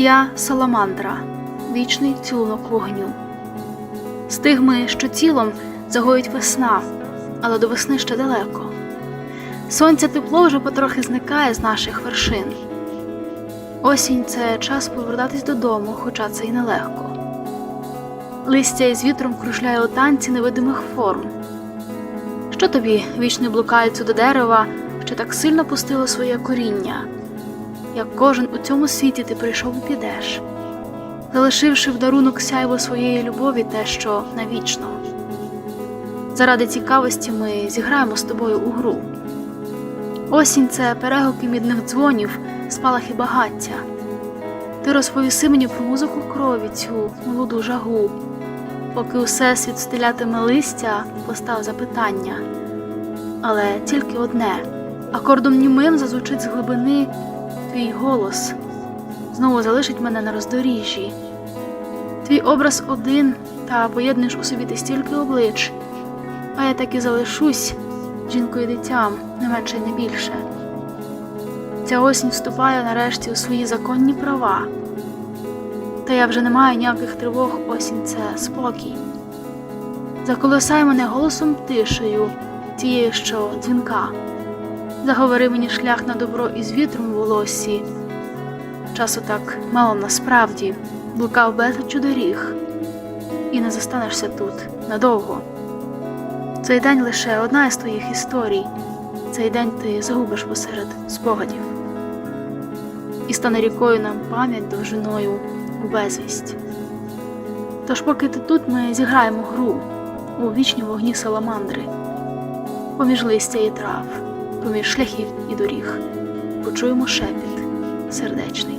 Я саламандра, вічний цілунок вогню. Стигми, що тілом загоїть весна, але до весни ще далеко. Сонця тепло вже потрохи зникає з наших вершин. Осінь це час повертатись додому, хоча це й нелегко. Листя із вітром кружляє у танці невидимих форм. Що тобі вічно блукається до дерева, що так сильно пустило своє коріння? Як кожен у цьому світі ти прийшов і підеш, залишивши в дарунок сяйво своєї любові те, що навічно. Заради цікавості ми зіграємо з тобою у гру. Осінь це перегуки мідних дзвонів, спалахи багаття. Ти розповіси мені про музику крові цю молоду жагу. Поки усе світ стилятиме листя, постав запитання. Але тільки одне акордом німим зазвучить з глибини твій голос, знову залишить мене на роздоріжжі. Твій образ один, та поєднуєш у собі ти стільки облич, а я так і залишусь жінкою дитям, не менше й не більше. Ця осінь вступає нарешті у свої законні права. Та я вже не маю ніяких тривог, осінь це спокій. Заколисай мене голосом тишею, тією, що дзвінка. Заговори мені шлях на добро із вітром у волосі. Часу так мало насправді, блукав безліч доріг, і не зостанешся тут надовго. Цей день лише одна із твоїх історій. Цей день ти загубиш посеред спогадів. І стане рікою нам пам'ять довжиною у безвість. Тож, поки ти тут, ми зіграємо гру у вічні вогні саламандри, поміж листя і трав, поміж шляхів і доріг, почуємо шепіт сердечний.